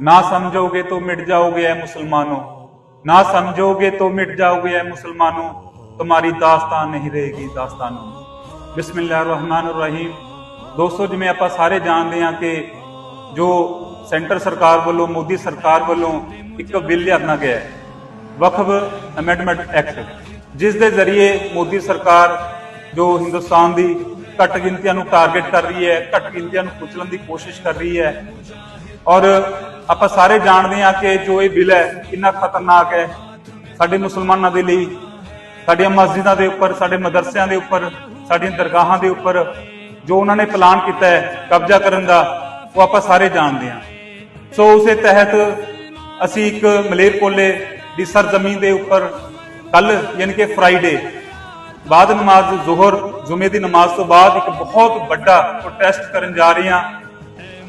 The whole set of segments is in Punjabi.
ना समझोगे तो मिट जाओगे ऐ मुसलमानों ना समझोगे तो मिट जाओगे ऐ मुसलमानों तुम्हारी दास्तान नहीं रहेगी दास्तानों ਬਿਸਮਿਲ੍ਲਾਹਿਰਰਹਿਮਾਨਿਰਰਹੀਮ ਦੋਸਤੋ ਜਿਵੇਂ ਆਪਾਂ ਸਾਰੇ ਜਾਣਦੇ ਹਾਂ ਕਿ ਜੋ ਸੈਂਟਰ ਸਰਕਾਰ ਵੱਲੋਂ ਮੋਦੀ ਸਰਕਾਰ ਵੱਲੋਂ ਇੱਕ ਬਿੱਲ ਲਿਆਂਦਾ ਗਿਆ ਹੈ ਵਕਫ ਅਮੈਂਡਮੈਂਟ ਐਕਟ ਜਿਸ ਦੇ ਜ਼ਰੀਏ ਮੋਦੀ ਸਰਕਾਰ ਜੋ ਹਿੰਦੁਸਤਾਨ ਦੀ ਘੱਟ ਗਿਣਤੀਆਂ ਨੂੰ ਟਾਰਗੇਟ ਕਰ ਰਹੀ ਹੈ ਘੱਟ ਗਿਣਤੀਆਂ ਨੂੰ ਕੁਚਲਣ ਦੀ ਕੋਸ਼ਿਸ਼ ਕਰ ਰਹੀ ਹੈ ਔਰ ਆਪਾਂ ਸਾਰੇ ਜਾਣਦੇ ਹਾਂ ਕਿ ਜੋ ਇਹ ਬਿੱਲ ਹੈ, ਕਿੰਨਾ ਖਤਰਨਾਕ ਹੈ ਸਾਡੇ ਮੁਸਲਮਾਨਾਂ ਦੇ ਲਈ, ਸਾਡੀਆਂ ਮਸਜਿਦਾਂ ਦੇ ਉੱਪਰ, ਸਾਡੇ ਮਦਰਸਿਆਂ ਦੇ ਉੱਪਰ, ਸਾਡੀਆਂ ਦਰਗਾਹਾਂ ਦੇ ਉੱਪਰ ਜੋ ਉਹਨਾਂ ਨੇ ਪਲਾਨ ਕੀਤਾ ਹੈ ਕਬਜ਼ਾ ਕਰਨ ਦਾ, ਉਹ ਆਪਾਂ ਸਾਰੇ ਜਾਣਦੇ ਹਾਂ। ਸੋ ਉਸੇ ਤਹਿਤ ਅਸੀਂ ਇੱਕ ਮਲੇਰਕੋਲੇ ਦੀ ਸਰਜ਼ਮੀਨ ਦੇ ਉੱਪਰ ਕੱਲ ਯਾਨੀ ਕਿ ਫਰਾਈਡੇ ਬਾਅਦ ਨਮਾਜ਼ ਜ਼ੋਹਰ, ਜੁਮੇ ਦੀ ਨਮਾਜ਼ ਤੋਂ ਬਾਅਦ ਇੱਕ ਬਹੁਤ ਵੱਡਾ ਪ੍ਰੋਟੈਸਟ ਕਰਨ ਜਾ ਰਹੇ ਹਾਂ।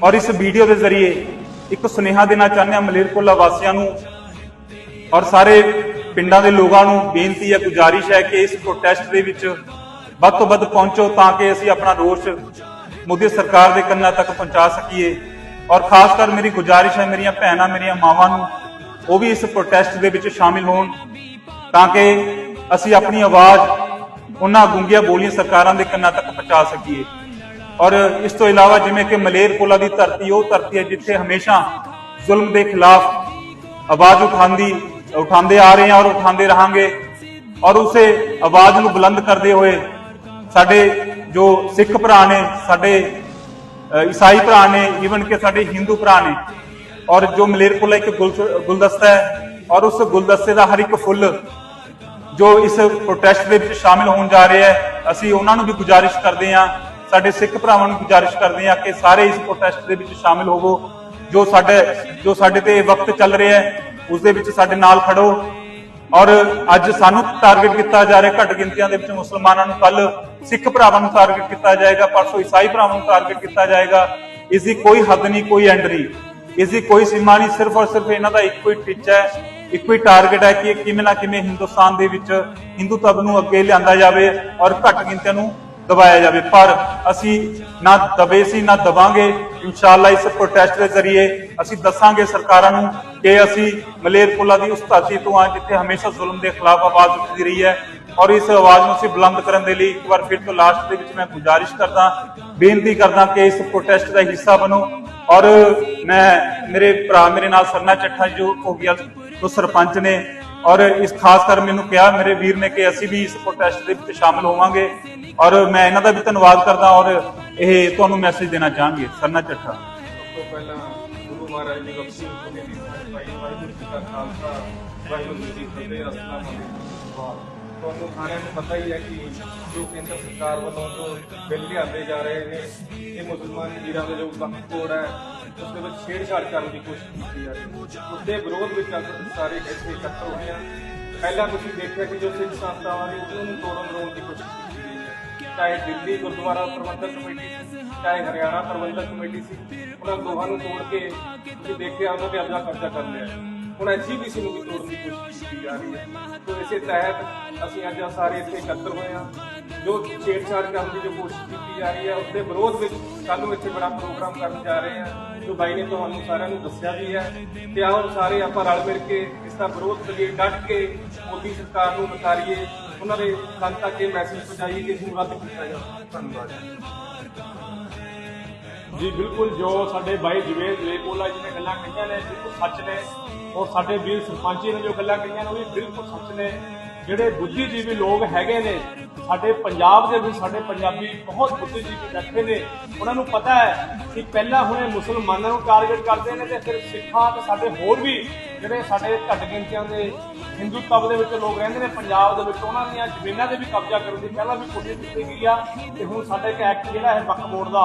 ਔਰ ਇਸ ਵੀਡੀਓ ਦੇ ਜ਼ਰੀਏ ਇੱਕ ਸੁਨੇਹਾ ਦੇਣਾ ਚਾਹੁੰਦੇ ਹਾਂ ਮਲੇਰਕੋਲਾ ਵਾਸੀਆਂ ਨੂੰ ਔਰ ਸਾਰੇ ਪਿੰਡਾਂ ਦੇ ਲੋਕਾਂ ਨੂੰ ਬੇਨਤੀ ਹੈ ਗੁਜ਼ਾਰਿਸ਼ ਹੈ ਕਿ ਇਸ ਪ੍ਰੋਟੈਸਟ ਦੇ ਵਿੱਚ ਵੱਧ ਤੋਂ ਵੱਧ ਪਹੁੰਚੋ ਤਾਂ ਕਿ ਅਸੀਂ ਆਪਣਾ ਰੋਸ ਮੋਦੀ ਸਰਕਾਰ ਦੇ ਕੰਨਾਂ ਤੱਕ ਪਹੁੰਚਾ ਸਕੀਏ। ਔਰ ਖਾਸ ਕਰ ਮੇਰੀ ਗੁਜ਼ਾਰਿਸ਼ ਹੈ ਮੇਰੀਆਂ ਭੈਣਾਂ, ਮੇਰੀਆਂ ਮਾਵਾਂ ਨੂੰ ਉਹ ਵੀ ਇਸ ਪ੍ਰੋਟੈਸਟ ਦੇ ਵਿੱਚ ਸ਼ਾਮਿਲ ਹੋਣ ਤਾਂ ਕਿ ਅਸੀਂ ਆਪਣੀ ਆਵਾਜ਼ ਉਹਨਾਂ ਗੁੰਗੀਆਂ ਬੋਲੀਆਂ ਸਰਕਾਰਾਂ ਦੇ ਕੰਨਾਂ ਤੱਕ ਪਹੁੰਚਾ ਸਕੀਏ। ਔਰ ਇਸ ਤੋਂ ਇਲਾਵਾ ਜਿਵੇਂ ਕਿ ਮਲੇਰਕੋਲਾ ਦੀ ਧਰਤੀ, ਉਹ ਧਰਤੀ ਹੈ ਜਿੱਥੇ ਹਮੇਸ਼ਾ ਜ਼ੁਲਮ ਦੇ ਖਿਲਾਫ ਆਵਾਜ਼ ਉਠਾਉਂਦੀ ਉਠਾਉਂਦੇ ਆ ਰਹੇ ਹਾਂ ਔਰ ਉਠਾਉਂਦੇ ਰਹਾਂਗੇ। ਔਰ ਉਸੇ ਆਵਾਜ਼ ਨੂੰ ਬੁਲੰਦ ਕਰਦੇ ਹੋਏ ਸਾਡੇ ਜੋ ਸਿੱਖ ਭਰਾ ਨੇ, ਸਾਡੇ ਈਸਾਈ ਭਰਾ ਨੇ ਈਵਨ ਕਿ ਸਾਡੇ ਹਿੰਦੂ ਭਰਾ ਨੇ, ਔਰ ਜੋ ਮਲੇਰਕੋਲਾ ਇੱਕ ਗੁਲ- ਗੁਲਦਸਤਾ ਹੈ, ਔਰ ਉਸ ਗੁਲਦਸਤੇ ਦਾ ਹਰ ਇੱਕ ਫੁੱਲ ਜੋ ਇਸ ਪ੍ਰੋਟੈਸਟ ਦੇ ਵਿੱਚ ਸ਼ਾਮਿਲ ਹੋਣ ਜਾ ਰਿਹਾ ਹੈ, ਅਸੀਂ ਉਹਨਾਂ ਨੂੰ ਵੀ ਗੁਜ਼ਾਰਿਸ਼ ਕਰਦੇ ਹਾਂ ਸਾਡੇ ਸਿੱਖ ਭਰਾਵਾਂ ਨੂੰ ਗੁਜ਼ਾਰਿਸ਼ ਕਰਦੇ ਹਾਂ ਕਿ ਸਾਰੇ ਇਸ ਪ੍ਰੋਟੈਸਟ ਦੇ ਵਿੱਚ ਸ਼ਾਮਿਲ ਹੋਵੋ। ਜੋ ਸਾਡੇ ਜੋ ਸਾਡੇ ਤੇ ਵਕਤ ਚੱਲ ਰਿਹਾ ਹੈ, ਉਸ ਦੇ ਵਿੱਚ ਸਾਡੇ ਨਾਲ ਖੜੋ। ਔਰ ਅੱਜ ਸਾਨੂੰ ਟਾਰਗੇਟ ਕੀਤਾ ਜਾ ਰਿਹਾ ਘੱਟ ਗਿਣਤੀਆਂ ਦੇ ਵਿੱਚ ਮੁਸਲਮਾਨਾਂ ਨੂੰ। ਕੱਲ ਸਿੱਖ ਭਰਾਵਾਂ ਨੂੰ ਟਾਰਗੇਟ ਕੀਤਾ ਜਾਏਗਾ, ਪਰਸੋਂ ਈਸਾਈ ਭਰਾਵਾਂ ਨੂੰ ਟਾਰਗੇਟ ਕੀਤਾ ਜਾਏਗਾ। ਇਸ ਦੀ ਕੋਈ ਹੱਦ ਨਹੀਂ, ਕੋਈ ਐਂਡ ਨਹੀਂ। ਇਸ ਦੀ ਕੋਈ ਸੀਮਾ ਨਹੀਂ, ਸਿਰਫ ਔਰ ਸਿਰਫ ਇਹਨਾਂ ਦਾ ਇੱਕੋ ਹੀ ਟੀਚਾ ਹੈ, ਇੱਕੋ ਹੀ ਟਾਰਗੇਟ ਹੈ ਕਿ ਕਿਵੇਂ ਨਾ ਕਿਵੇਂ ਹਿੰਦੁਸਤਾਨ ਦੇ ਵਿੱਚ ਹਿੰਦੂਤਵ ਨੂੰ ਅੱਗੇ ਲਿਆਂਦਾ ਜਾਵੇ ਔਰ ਘੱਟ ਗਿਣਤੀਆਂ ਨੂੰ ਦਬਾਇਆ ਜਾਵੇ। ਪਰ ਅਸੀਂ ਨਾ ਦਬੇ ਸੀ, ਨਾ ਦਬਾਂਗੇ ਇਨਸ਼ਾਅੱਲਾ ਇਸ ਪ੍ਰੋਟੈਸਟ ਦੇ ਜ਼ਰੀਏ ਅਸੀਂ ਦੱਸਾਂਗੇ ਸਰਕਾਰਾਂ ਨੂੰ ਕਿ ਅਸੀਂ ਮਲੇਰਕੋਲਾ ਦੀ ਉਸ ਧਰਤੀ ਤੋਂ ਆ, ਜਿੱਥੇ ਹਮੇਸ਼ਾ ਜ਼ੁਲਮ ਦੇ ਖਿਲਾਫ ਆਵਾਜ਼ ਉੱਠਦੀ ਰਹੀ ਹੈ। ਔਰ ਇਸ ਆਵਾਜ਼ ਨੂੰ ਅਸੀਂ ਬੁਲੰਦ ਕਰਨ ਦੇ ਲਈ ਇੱਕ ਵਾਰ ਫਿਰ ਤੋਂ ਲਾਸਟ ਦੇ ਵਿੱਚ ਮੈਂ ਗੁਜ਼ਾਰਿਸ਼ ਕਰਦਾ, ਬੇਨਤੀ ਕਰਦਾ ਕਿ ਇਸ ਪ੍ਰੋਟੈਸਟ ਦਾ ਹਿੱਸਾ ਬਣੋ। ਔਰ ਮੈਂ, ਮੇਰੇ ਭਰਾ ਮੇਰੇ ਨਾਲ ਸਰਨਾ ਚੱਠਾ ਜੋ ਕੋਗੀਅਲ ਤੋਂ ਸਰਪੰਚ ਨੇ, ਔਰ ਇਸ ਖਾਸ ਕਰ ਮੈਨੂੰ ਕਿਹਾ ਮੇਰੇ ਵੀਰ ਨੇ ਕਿ ਅਸੀਂ ਵੀ ਇਸ ਪ੍ਰੋਟੈਸਟ ਦੇ ਵਿੱਚ ਸ਼ਾਮਲ ਹੋਵਾਂਗੇ। ਔਰ ਮੈਂ ਇਹਨਾਂ ਦਾ ਵੀ ਧੰਨਵਾਦ ਕਰਦਾ ਔਰ ਇਹ ਤੁਹਾਨੂੰ ਮੈਸੇਜ ਦੇਣਾ ਚਾਹਾਂਗੇ ਸਰਨਾ ਚੱਠਾ। ਤੋਂ ਪਹਿਲਾਂ ਗੁਰੂ ਮਹਾਰਾਜ ਦੀ ਬਖਸ਼ੀ ਹੋਈ ਭਾਈ ਵਾਹਿਗੁਰੂ ਜੀ ਕਾ ਖਾਲਸਾ, ਵਾਹਿਗੁਰੂ ਜੀ ਕੀ ਫਤਿਹ, ਅਸਲਾਮ ਤੁਹਾਨੂੰ ਸਾਰਿਆਂ ਨੂੰ ਪਤਾ ਹੀ ਹੈ ਕਿ ਜੋ ਕੇਂਦਰ ਸਰਕਾਰ ਵੱਲੋਂ ਜੋ ਬਿੱਲ ਲਿਆਂਦੇ ਜਾ ਰਹੇ ਨੇ, ਇਹ ਮੁਸਲਮਾਨ ਵੀਰਾਂ ਦੇ ਜੋ ਵਕਤ ਕੋਡ ਹੈ, ਉਸ ਦੇ ਵਿੱਚ ਛੇੜਛਾੜ ਕਰਨ ਦੀ ਕੋਸ਼ਿਸ਼ ਕੀਤੀ ਜਾ ਰਹੀ ਹੈ। ਉਸ ਦੇ ਵਿਰੋਧ ਵਿੱਚ ਅਸੀਂ ਸਾਰੇ ਇੱਥੇ ਇਕੱਤਰ ਹੋਏ ਹਾਂ। ਪਹਿਲਾਂ ਤੁਸੀਂ ਦੇਖਿਆ ਕਿ ਜੋ ਸਿੱਖ ਸੰਸਥਾਵਾਂ ਨੇ, ਉਹਨਾਂ ਨੂੰ ਤੋੜਨ ਮਰੋੜਨ ਦੀ ਕੋਸ਼ਿਸ਼ ਕੀਤੀ। ਚਾਹੇ ਦਿੱਲੀ ਗੁਰਦੁਆਰਾ ਪ੍ਰਬੰਧਕ ਕਮੇਟੀ ਚਾਹੇ ਹਰਿਆਣਾ ਪ੍ਰਬੰਧਕ ਕਮੇਟੀ ਸੀ ਉਹਨਾਂ ਦੋਹਾਂ ਨੂੰ ਤੋੜ ਕੇ ਤੁਸੀਂ ਦੇਖਿਆ ਉਹਨਾਂ ਤੇ ਅਬਜ਼ਾ ਕਬਜ਼ਾ ਕਰ ਲਿਆ। ਹੁਣ ਐਜੀਬੀਸੀ ਨੂੰ ਵੀ ਤੋੜਨ ਦੀ ਕੋਸ਼ਿਸ਼ ਕੀਤੀ ਜਾ ਰਹੀ ਹੈ। ਤੋਂ ਇਸੇ ਤਹਿਤ ਅਸੀਂ ਅੱਜ ਸਾਰੇ ਇੱਥੇ ਇਕੱਤਰ ਹੋਏ ਹਾਂ। ਜੋ ਛੇੜਛਾੜ ਕਰਨ ਦੀ ਜੋ ਕੋਸ਼ਿਸ਼ ਕੀਤੀ ਜਾ ਰਹੀ ਹੈ ਉਸ ਦੇ ਵਿਰੋਧ ਵਿੱਚ ਕੱਲ ਨੂੰ ਇੱਥੇ ਬੜਾ ਪ੍ਰੋਗਰਾਮ ਕਰਨ ਜਾ ਰਹੇ ਹਾਂ, ਜੋ ਬਾਈ ਨੇ ਤੁਹਾਨੂੰ ਸਾਰਿਆਂ ਨੂੰ ਦੱਸਿਆ ਵੀ ਹੈ। ਤੇ ਆਓ ਸਾਰੇ ਆਪਾਂ ਰਲ ਮਿਲ ਕੇ ਇਸ ਦਾ ਵਿਰੋਧ ਕਰੀਏ, ਡਟ ਕੇ ਮੋਦੀ ਸਰਕਾਰ ਨੂੰ ਨਕਾਰੀਏ ਉਹਨਾਂ ਦੇ ਕੰਨ ਤੱਕ ਇਹ ਮੈਸੇਜ ਪਹੁੰਚਾਈਏ ਕਿ ਇਸ ਨੂੰ ਰੱਦ ਕੀਤਾ ਜਾਵੇ। ਧੰਨਵਾਦ। ਜੀ, ਬਿਲਕੁਲ ਜੋ ਸਾਡੇ ਬਾਈ ਜਵੇਦ ਲੇਕੋਲਾ ਜੀ ਨੇ ਗੱਲਾਂ ਕਹੀਆਂ ਨੇ, ਬਿਲਕੁਲ ਸੱਚ ਨੇ। ਔਰ ਸਾਡੇ ਵੀਰ ਸਰਪੰਚੀ ਨੇ ਜੋ ਗੱਲਾਂ ਕਹੀਆਂ ਨੇ, ਉਹ ਵੀ ਬਿਲਕੁਲ ਸੱਚ ਨੇ। ਜਿਹੜੇ ਬੁੱਧੀਜੀਵੀ ਲੋਕ ਹੈਗੇ ਨੇ ਸਾਡੇ ਪੰਜਾਬ ਦੇ ਵਿੱਚ ਸਾਡੇ ਪੰਜਾਬੀ ਬਹੁਤ ਬੁੱਧੀਜੀਵੀ ਬੈਠੇ ਨੇ। ਉਹਨਾਂ ਨੂੰ ਪਤਾ ਹੈ ਕਿ ਪਹਿਲਾਂ ਹੁਣੇ ਮੁਸਲਮਾਨਾਂ ਨੂੰ ਟਾਰਗੇਟ ਕਰਦੇ ਨੇ ਤੇ ਫਿਰ ਸਿੱਖਾਂ ਤੇ ਸਾਡੇ ਹੋਰ ਵੀ ਜਿਹੜੇ ਸਾਡੇ ਘੱਟ ਗਿਣਤੀਆਂ ਦੇ ਹਿੰਦੂਤਵ ਦੇ ਵਿੱਚ ਲੋਕ ਰਹਿੰਦੇ ਨੇ, ਪੰਜਾਬ ਦੇ ਵਿੱਚ ਉਹਨਾਂ ਦੀਆਂ ਜ਼ਮੀਨਾਂ ਤੇ ਵੀ ਕਬਜ਼ਾ ਕਰਨ ਦੀ ਪਹਿਲਾਂ ਵੀ ਕੋਸ਼ਿਸ਼ ਕੀਤੀ ਗਈ ਆ ਤੇ ਹੁਣ ਸਾਡਾ ਇੱਕ ਐਕਟ ਜਿਹੜਾ ਹੈ ਵਕਫ ਬੋਰਡ ਦਾ,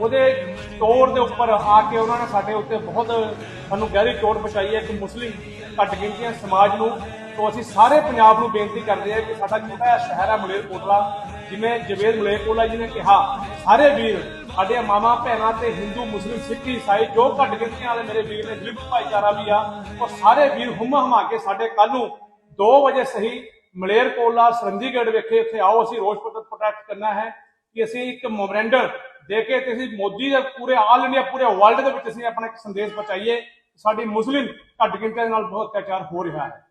ਉਹਦੇ ਤੌਰ ਦੇ ਉੱਪਰ ਆ ਕੇ ਉਹਨਾਂ ਨੇ ਸਾਡੇ ਉੱਤੇ ਬਹੁਤ ਸਾਨੂੰ ਗਹਿਰੀ ਚੋਟ ਪਹੁੰਚਾਈ ਹੈ ਕਿ ਮੁਸਲਿਮ ਘੱਟ ਗਿਣਤੀਆਂ ਸਮਾਜ ਨੂੰ ਤੋਂ ਅਸੀਂ ਸਾਰੇ ਪੰਜਾਬ ਨੂੰ ਬੇਨਤੀ ਕਰਦੇ ਹਾਂ ਕਿ ਸਾਡਾ ਛੋਟਾ ਜਿਹਾ ਸ਼ਹਿਰ ਹੈ ਮਲੇਰਕੋਟਲਾ ਜਿਵੇਂ ਜਵੇਦ ਮਲੇਰਕੋਟਲਾ ਜੀ ਨੇ ਕਿਹਾ, ਸਾਰੇ ਵੀਰ, ਸਾਡੇ ਮਾਮਾ, ਭੈਣਾਂ ਤੇ ਹਿੰਦੂ, ਮੁਸਲਿਮ, ਸਿੱਖ, ਈਸਾਈ, ਜੋ ਘੱਟ ਗਿਣਤੀਆਂ ਵਾਲੇ ਮੇਰੇ ਵੀਰ ਨੇ ਦਲਿਤ ਭਾਈਚਾਰਾ ਵੀ ਆ, ਉਹ ਸਾਰੇ ਵੀਰ ਹੁਮਾ ਹਮਾ ਕੇ ਸਾਡੇ ਕੱਲ ਨੂੰ 2 ਵਜੇ ਸਹੀ ਮਲੇਰਕੋਟਲਾ ਸਰੰਦੀਗੜ੍ਹ ਵਿਖੇ ਇੱਥੇ ਆਓ, ਅਸੀਂ ਰੋਸ ਪ੍ਰੋਟੈਕਟ ਕਰਨਾ ਹੈ ਕਿ ਅਸੀਂ ਇੱਕ ਮੈਮੋਰੈਂਡਮ ਦੇ ਕੇ ਤੇ ਅਸੀਂ ਮੋਦੀ ਦੇ ਪੂਰੇ ਆਲ ਇੰਡੀਆ, ਪੂਰੇ ਵਰਲਡ ਦੇ ਵਿੱਚ ਅਸੀਂ ਆਪਣਾ ਇੱਕ ਸੰਦੇਸ਼ ਪਹੁੰਚਾਈਏ ਸਾਡੀ ਮੁਸਲਿਮ ਘੱਟ ਗਿਣਤੀਆਂ ਦੇ ਨਾਲ ਬਹੁਤ ਅਤਿਆਚਾਰ ਹੋ ਰਿਹਾ ਹੈ।